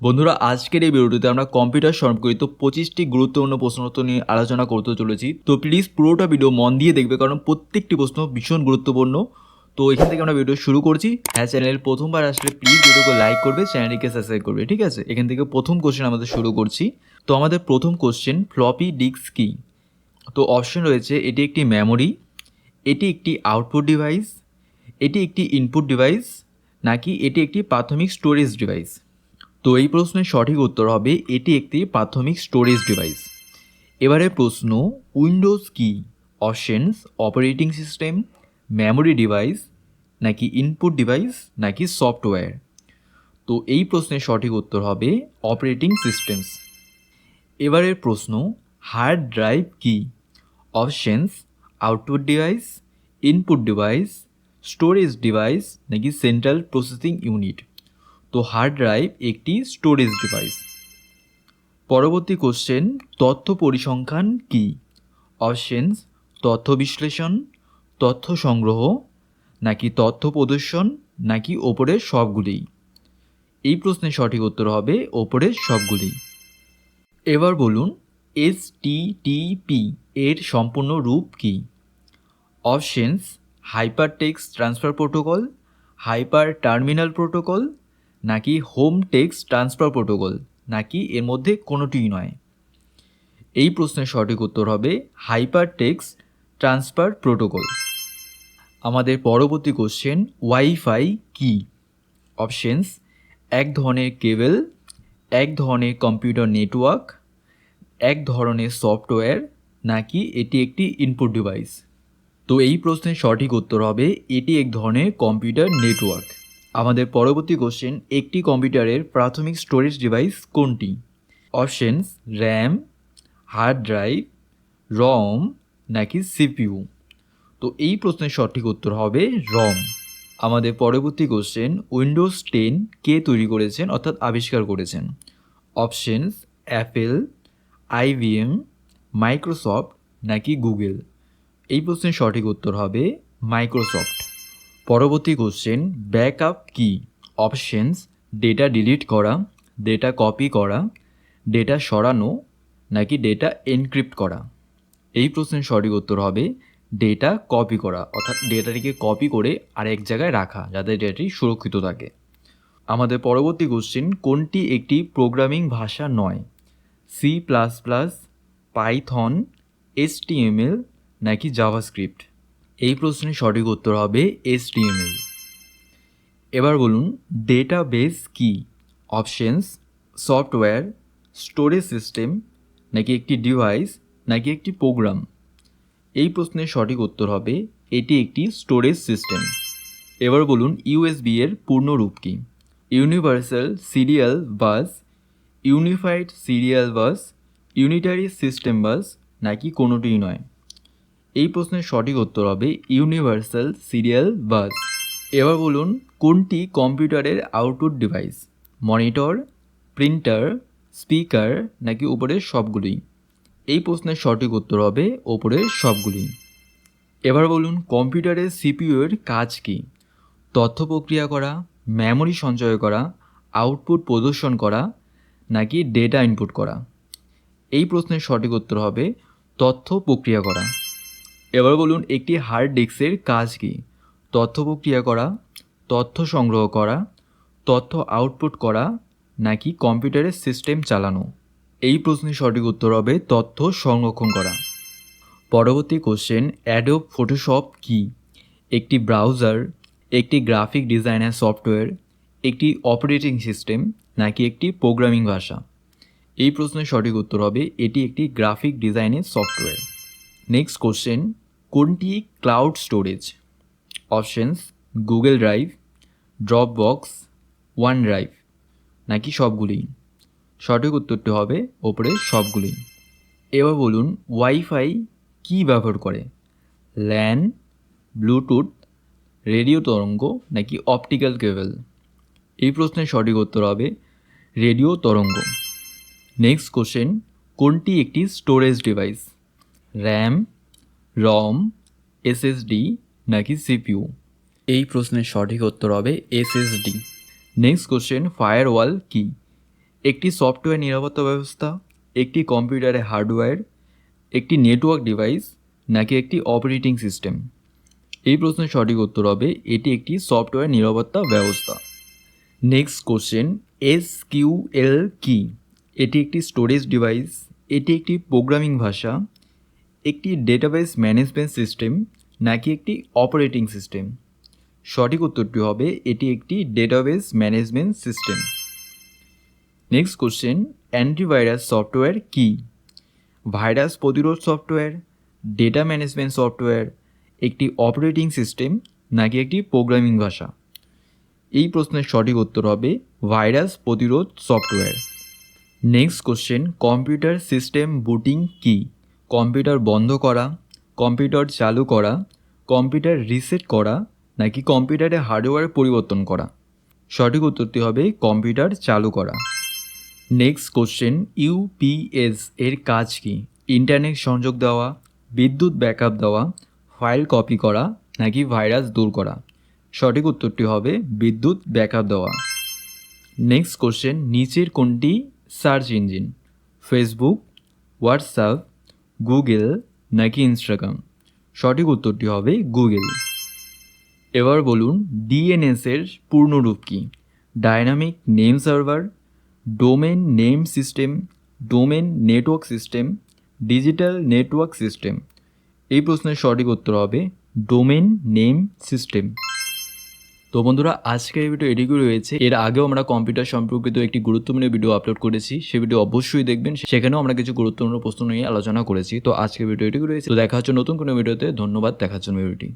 বন্ধুরা, আজকের এই ভিডিওটিতে আমরা কম্পিউটার সম্পর্কিত পঁচিশটি গুরুত্বপূর্ণ প্রশ্নোত্তর নিয়ে আলোচনা করতে চলেছি। তো প্লিজ পুরোটা ভিডিও মন দিয়ে দেখবে, কারণ প্রত্যেকটি প্রশ্ন ভীষণ গুরুত্বপূর্ণ। তো এখান থেকে আমরা ভিডিও শুরু করছি। হ্যাঁ চ্যানেল প্রথমবার আসলে প্লিজ ভিডিওকে লাইক করবে চ্যানেলটিকে সাবস্ক্রাইব করবে, ঠিক আছে? এখান থেকে প্রথম কোশ্চেন আমাদের শুরু করছি। তো আমাদের প্রথম কোশ্চেন ফ্লপি ডিস্ক কি? তো অপশন রয়েছে, এটি একটি মেমোরি এটি একটি আউটপুট ডিভাইস এটি একটি ইনপুট ডিভাইস নাকি এটি একটি প্রাথমিক স্টোরেজ ডিভাইস তো এই প্রশ্নের সঠিক উত্তর হবে, এটি একটি প্রাথমিক স্টোরেজ ডিভাইস এবারে প্রশ্ন উইন্ডোজ কি? Options operating system memory device নাকি ইনপুট ডিভাইস নাকি সফটওয়্যার তো এই প্রশ্নের সঠিক উত্তর হবে অপারেটিং সিস্টেমস এবারের প্রশ্ন হার্ড ড্রাইভ কি? Options output device input device storage device নাকি সেন্ট্রাল প্রসেসিং ইউনিট তো হার্ড ড্রাইভ একটি স্টোরেজ ডিভাইস পরবর্তী কোশ্চেন তথ্য পরিসংখ্যান কি? অপশনস তথ্য বিশ্লেষণ, তথ্য সংগ্রহ, নাকি তথ্য প্রদর্শন, নাকি ওপরের সবগুলিই এই প্রশ্নের সঠিক উত্তর হবে ওপরের সবগুলি। এবার বলুন এস এর সম্পূর্ণ রূপ কি? Options hyper text transfer protocol hyper terminal protocol নাকি হোম টেক্সট ট্রান্সফার প্রোটোকল নাকি এর মধ্যে কোনোটিই নয়? এই প্রশ্নের সঠিক উত্তর হবে হাইপার টেক্সট ট্রান্সফার প্রোটোকল আমাদের পরবর্তী কোশ্চেন ওয়াইফাই কি? অপশনস এক ধরনের কেবল, এক ধরনের কম্পিউটার নেটওয়ার্ক এক ধরনের সফটওয়্যার নাকি এটি একটি ইনপুট ডিভাইস তো এই প্রশ্নের সঠিক উত্তর হবে, এটি এক ধরনের কম্পিউটার নেটওয়ার্ক আমাদের পরবর্তী কোশ্চেন একটি কম্পিউটারের প্রাথমিক স্টোরেজ ডিভাইস কোনটি? Options RAM hard drive ROM নাকি সিপিইউ তো এই প্রশ্নের সঠিক উত্তর হবে রম আমাদের পরবর্তী কোশ্চেন উইন্ডোজ টেন কে তৈরি করেছেন অর্থাৎ আবিষ্কার করেছেন? অপশনস অ্যাপেল আইবিএম মাইক্রোসফট নাকি গুগল এই প্রশ্নের সঠিক উত্তর হবে মাইক্রোসফট পরবর্তী কোশ্চেন ব্যাকআপ কি? অপশনস ডেটা ডিলিট করা ডেটা কপি করা ডেটা সরানো, নাকি ডেটা এনক্রিপ্ট করা? এই প্রশ্নের সঠিক উত্তর হবে ডেটা কপি করা, অর্থাৎ ডেটাটিকে কপি করে আরেক জায়গায় রাখা, যাতে ডেটাটি সুরক্ষিত থাকে। আমাদের পরবর্তী কোশ্চেন কোনটি একটি প্রোগ্রামিং ভাষা নয়? C plus plus Python HTML নাকি জাভাস্ক্রিপ্ট এই প্রশ্নের সঠিক উত্তর হবে এসটিএমএল এবার বলুন ডেটাবেস কি? অপশনস সফটওয়্যার স্টোরেজ সিস্টেম নাকি একটি ডিভাইস নাকি একটি প্রোগ্রাম এই প্রশ্নের সঠিক উত্তর হবে, এটি একটি স্টোরেজ সিস্টেম এবার বলুন ইউএসবি এর পূর্ণ রূপ কি? Universal serial bus unified serial bus unitary system bus নাকি কোনোটিই নয়? এই প্রশ্নের সঠিক উত্তর হবে ইউনিভার্সাল সিরিয়াল বাস। এবার বলুন, কোনটি কম্পিউটারের output device? Monitor, printer, speaker নাকি উপরের সবগুলি? এই প্রশ্নের সঠিক উত্তর হবে ওপরের সবগুলি। এবার বলুন, কম্পিউটারের সিপিইউ কাজ কী? তথ্য প্রক্রিয়া করা, মেমরি সঞ্চয় করা, আউটপুট প্রদর্শন করা নাকি ডেটা ইনপুট করা? এই প্রশ্নের সঠিক উত্তর হবে তথ্য প্রক্রিয়া করা। এবার বলুন একটি হার্ড ডিস্কের কাজ কী? তথ্য প্রক্রিয়া করা, তথ্য সংগ্রহ করা, তথ্য আউটপুট করা, নাকি কম্পিউটারের সিস্টেম চালানো? এই প্রশ্নের সঠিক উত্তর হবে তথ্য সংরক্ষণ করা। পরবর্তী কোশ্চেন অ্যাডোব ফটোশপ কি? একটি ব্রাউজার একটি গ্রাফিক ডিজাইনার সফটওয়্যার একটি অপারেটিং সিস্টেম নাকি একটি প্রোগ্রামিং ভাষা? এই প্রশ্নের সঠিক উত্তর হবে এটি একটি গ্রাফিক ডিজাইনের সফটওয়্যার নেক্সট কোশ্চেন কোনটি cloud storage options Google Drive Dropbox OneDrive নাকি সবগুলিই? সঠিক উত্তরটি হবে ওপরে সবগুলি এবার বলুন ওয়াইফাই কী ব্যবহার করে? ল্যান ব্লুটুথ রেডিও তরঙ্গ, নাকি অপটিক্যাল কেবল এই প্রশ্নের সঠিক উত্তর হবে রেডিও তরঙ্গ। নেক্সট কোশ্চেন কোনটি একটি storage device RAM ROM SSD নাকি সিপিইউ? এই প্রশ্নের সঠিক উত্তর হবে এসএসডি নেক্সট কোশ্চেন ফায়ারওয়াল কী? একটি সফটওয়্যার নিরাপত্তা ব্যবস্থা একটি কম্পিউটারের হার্ডওয়্যার একটি নেটওয়ার্ক ডিভাইস নাকি একটি অপারেটিং সিস্টেম এই প্রশ্নের সঠিক উত্তর হবে এটি একটি সফটওয়্যার নিরাপত্তা ব্যবস্থা। Next question S Q L কি? এটি একটি স্টোরেজ ডিভাইস এটি একটি প্রোগ্রামিং ভাষা একটি ডেটাবেস ম্যানেজমেন্ট সিস্টেম নাকি একটি অপারেটিং সিস্টেম সঠিক উত্তরটি হবে এটি একটি database management system next question antivirus software কী? ভাইরাস প্রতিরোধ সফটওয়্যার ডেটা ম্যানেজমেন্ট সফটওয়্যার একটি অপারেটিং সিস্টেম নাকি একটি প্রোগ্রামিং ভাষা? এই প্রশ্নের সঠিক উত্তর হবে ভাইরাস প্রতিরোধ software next question computer system booting কি? কম্পিউটার বন্ধ করা, কম্পিউটার চালু করা, কম্পিউটার রিসেট করা, নাকি কম্পিউটারে হার্ডওয়্যার পরিবর্তন করা? সঠিক উত্তরটি হবে কম্পিউটার চালু করা। নেক্সট কোশ্চেন, ইউপিএস এর কাজ কি? ইন্টারনেট সংযোগ দেওয়া, বিদ্যুৎ ব্যাকআপ দেওয়া, ফাইল কপি করা, নাকি ভাইরাস দূর করা? সঠিক উত্তরটি হবে বিদ্যুৎ ব্যাকআপ দেওয়া। নেক্সট কোশ্চেন, নিচের কোনটি search engine? Facebook, WhatsApp Google নাকি ইনস্টাগ্রাম সঠিক উত্তরটি হবে গুগল এবার বলুন ডিএনএস এর পূর্ণরূপ কি? Dynamic name server domain name system domain network system digital network system এই প্রশ্নের সঠিক উত্তর হবে ডোমেন নেম সিস্টেম তো বন্ধুরা, আজকের এই ভিডিও এডিগুলো রয়েছে। এর আগেও আমরা কম্পিউটার সম্পর্কিত একটি গুরুত্বপূর্ণ ভিডিও আপলোড করেছি। সেই ভিডিও অবশ্যই দেখবেন। সেখানেও আমরা কিছু গুরুত্বপূর্ণ প্রশ্ন নিয়ে আলোচনা করেছি। তো আজকের ভিডিও এডিগুলো রয়েছে। তো দেখা হচ্ছে নতুন কোনো ভিডিওতে ধন্যবাদ। দেখার জন্য ভিডিওটি